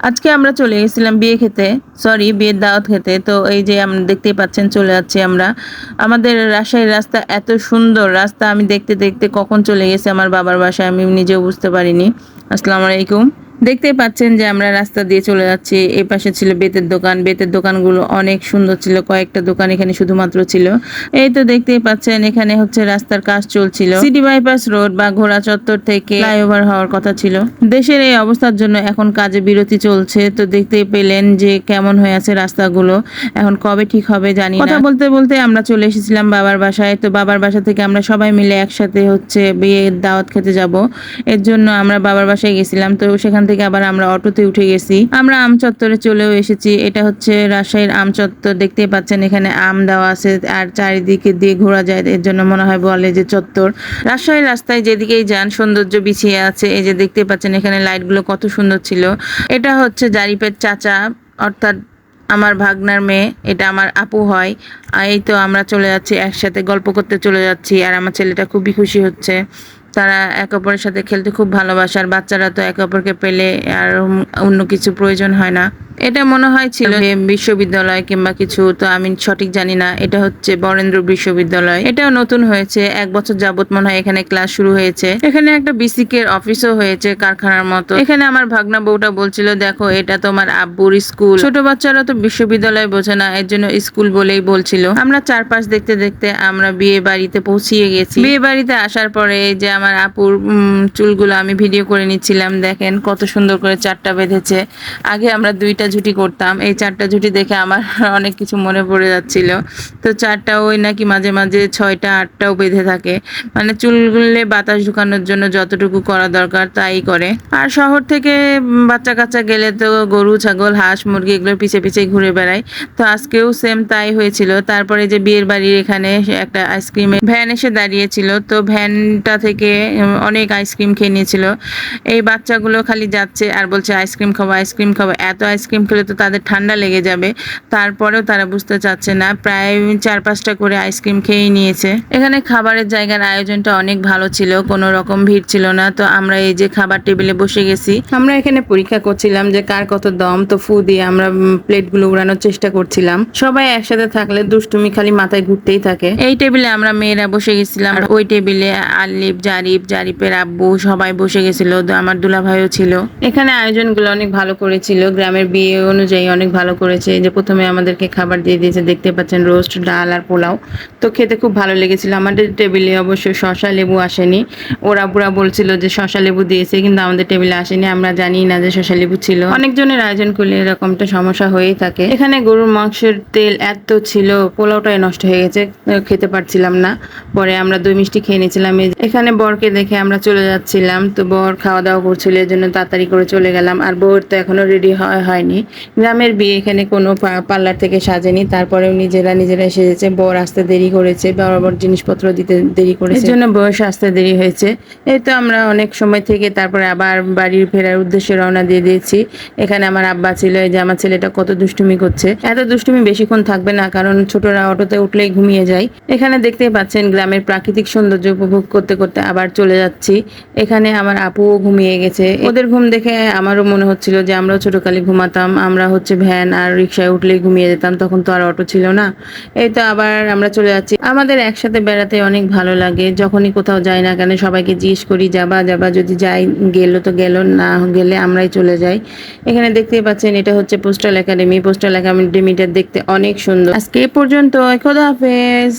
আজকে আমরা চলে গেছিলাম বিয়ে খেতে। সরি বিয়ের দাওয়াত খেতে। তো এই যে আমরা দেখতেই পাচ্ছেন, চলে যাচ্ছি আমরা। আমাদের রাজশাহীর রাস্তা এত সুন্দর। রাস্তা আমি দেখতে দেখতে কখন চলে গেছে আমার বাবার বাসায় আমি নিজেও বুঝতে পারিনি। আসসালামু আলাইকুম। দেখতেই পাচ্ছেন যে আমরা রাস্তা দিয়ে চলে যাচ্ছি। এই পাশে ছিল বেতের দোকান। বেতের দোকানগুলো অনেক সুন্দর ছিল। কয়েকটা দোকান এখানে শুধুমাত্র ছিল। এই তো দেখতেই পাচ্ছেন, এখানে হচ্ছে রাস্তার কাজ চলছিল। সিটি বাইপাস রোড বা ঘোড়া চত্বর থেকে ফ্লাইওভার হওয়ার কথা ছিল। দেশের এই অবস্থার জন্য এখন কাজে বিরতি চলছে। তো দেখতেই পেলেন যে কেমন হয়ে আছে রাস্তাগুলো। এখন কবে ঠিক হবে জানি কথা বলতে বলতে আমরা চলে এসেছিলাম বাবার বাসায়। তো বাবার বাসা থেকে আমরা সবাই মিলে একসাথে হচ্ছে বিয়ের দাওয়াত খেতে যাব। এর জন্য আমরা বাবার বাসায় গেছিলাম। তো সেখান থেকে আবার আমরা অটোতে উঠে গেছি। আমরা আম চত্বরে চলেও এসেছি। এটা হচ্ছে রাজশাহীর আম চত্বর। দেখতে পাচ্ছেন এখানে আম দেওয়া আছে আর চারিদিকে দিয়ে ঘোরা যায়। এর জন্য মনে হয় বলে যে চত্বর। রাজশাহীর রাস্তায় যেদিকেই যান, সৌন্দর্য বিছিয়ে আছে। এই যে দেখতে পাচ্ছেন এখানে লাইটগুলো কত সুন্দর ছিল। এটা হচ্ছে জারিপের চাচা, অর্থাৎ আমার ভাগনার মেয়ে, এটা আমার আপু হয়। এই তো আমরা চলে যাচ্ছি, একসাথে গল্প করতে চলে যাচ্ছি, আর আমার ছেলেটা খুবই খুশি হচ্ছে। তারা একে অপরের সাথে খেলতে খুব ভালোবাসে, আর বাচ্চারা তো একে অপরকে পেলে আর অন্য কিছু প্রয়োজন হয় না। এটা মনে হয় ছিল বিশ্ববিদ্যালয় কিংবা কিছু, তো আমি সঠিক জানি না। এটা হচ্ছে বরেন্দ্র বিশ্ববিদ্যালয়। এটাও নতুন হয়েছে, এক বছর যাবত মনে হয় এখানে ক্লাস শুরু হয়েছে। এখানে একটা বিসিকের অফিসও হয়েছে কারখানার মতো। এখানে আমার ভাগনা বউটা বলছিল, দেখো, এটা তোমার আব্বুর স্কুল। ছোট বাচ্চারা তো বিশ্ববিদ্যালয় বোঝে না, এর জন্য স্কুল বলেই বলছিল। আমরা চারপাশ দেখতে দেখতে আমরা বিয়ে বাড়িতে পৌঁছিয়ে গেছি। বিয়ে বাড়িতে আসার পরে যে আমার আপুর চুলগুলো আমি ভিডিও করে নিচ্ছিলাম, দেখেন কত সুন্দর করে চারটা বেঁধেছে। আগে আমরা দুইটা ঝুটি করতাম। এই চারটা ঝুটি দেখে আমার অনেক কিছু মনে পড়ে যাচ্ছিল। তো চারটা ওই নাকি মাঝে মাঝে ছয়টা, আটটাও বেঁধে থাকে। মানে চুলগুলে বাতাস ঢুকানোর জন্য যতটুকু করা দরকার তাই করে। আর শহর থেকে বাচ্চা কাচ্চা গেলে তো গরু, ছাগল, হাঁস, মুরগি এগুলোর পিছে পিছে ঘুরে বেড়ায়। তো আজকেও সেম তাই হয়েছিল। তারপরে যে বিয়ের বাড়ির এখানে একটা আইসক্রিমের ভ্যান এসে দাঁড়িয়েছিল। তো ভ্যানটা থেকে অনেক আইসক্রিম খেয়ে নিয়েছিল। এই বাচ্চাগুলো খালি যাচ্ছে আর বলছে আইসক্রিম খাব আইসক্রিম খাব। এত আইসক্রিম খেলে তো তাদের ঠান্ডা লেগে যাবে। তারপরেও তারা বুঝতে চাচ্ছে না। প্রায় চার পাঁচটা করে আইসক্রিম খেয়েই নিয়েছে। এখানে খাবারের জায়গার আয়োজনটা অনেক ভালো ছিল, কোনো রকম ভিড় ছিল না। তো আমরা এই যে খাবার টেবিলে বসে গেছি। আমরা এখানে পরীক্ষা করছিলাম যে কার কত দম, তো ফু দিয়ে আমরা প্লেটগুলো উড়ানোর চেষ্টা করছিলাম। সবাই একসাথে থাকলে দুষ্টুমি খালি মাথায় ঘুরতেই থাকে। এই টেবিলে আমরা মেয়েরা বসে গেছিলাম। ওই টেবিলে আলিফ, জারিফ, জারিফের আব্বু সবাই বসে গেছিল। আমার দুলাভাইও ছিল। এখানে আয়োজনগুলো অনেক ভালো করেছিল। গ্রামের বিয়ে অনুযায়ী অনেক ভালো করেছে। যে প্রথমে আমাদেরকে খাবার দিয়ে দিয়েছে, দেখতে পাচ্ছেন রোস্ট, ডাল আর পোলাও। তো খেতে খুব ভালো লেগেছিল। আমাদের টেবিলে অবশ্য শশা লেবু আসেনি। ওরা বুড়া বলছিল যে শশা লেবু দিয়েছে, কিন্তু আমাদের টেবিলে আসেনি। আমরা জানি না যে শশা লেবু ছিল। অনেকজনের আয়োজন করলে এরকমটা সমস্যা হয়েই থাকে। এখানে গরুর মাংসের তেল এত ছিল, পোলাওটাই নষ্ট হয়ে গেছে। খেতে পারছিলাম না। পরে আমরা দই মিষ্টি খেয়ে নিয়েছিলাম। এখানে বরকে দেখে আমরা চলে যাচ্ছিলাম। তো বর খাওয়া দাওয়া করছিল এর জন্য তাড়াতাড়ি করে চলে গেলাম। আর বউর তো এখনও রেডি হয় হয়নি। গ্রামের বিয়ে এখানে কোনো পার্লার থেকে সাজেনি। তারপরেও নিজেরা নিজেরা সেজেছে বর আসতে দেরি করেছে। বরাবর জিনিসপত্র দিতে দেরি করেছে। এর জন্য বয়স আসতে দেরি হয়েছে। এই তো আমরা অনেক সময় থেকে তারপরে আবার বাড়ির ফেরার উদ্দেশ্যে রওনা দিয়ে দিয়েছি। এখানে আমার আব্বা ছিল। এই যে আমার ছেলেটা কত দুষ্টুমি করছে। এত দুষ্টুমি বেশিক্ষণ থাকবে না, কারণ ছোটরা অটোতে উঠলেই ঘুমিয়ে যায়। এখানে দেখতেই পাচ্ছেন গ্রামের প্রাকৃতিক সৌন্দর্য উপভোগ করতে করতে আবার চলে যাচ্ছি। এখানে আমার আপুও ঘুমিয়ে গেছে। ওদের ঘুম দেখে আমারও মনে হচ্ছিল যে আমরাও ছোটকালে ঘুমাতাম। আমরা হচ্ছে ভ্যান আর রিক্সায় উঠলেই ঘুমিয়ে যেতাম, তখন তো আর অটো ছিল না। এই তো আবার আমরা চলে যাচ্ছি। আমাদের একসাথে বেড়াতে অনেক ভালো লাগে, যখনই কোথাও যাই না কেন সবাইকে জিজ্ঞেস করি, যাবা যাবা, যদি যাই, গেল তো গেল, না গেলে আমরাই চলে যাই। এখানে দেখতেই পাচ্ছেন, এটা হচ্ছে পোস্টাল একাডেমি পোস্টাল একাডেমিটা দেখতে অনেক সুন্দর। আজকে এ পর্যন্ত খোদা হাফেজ।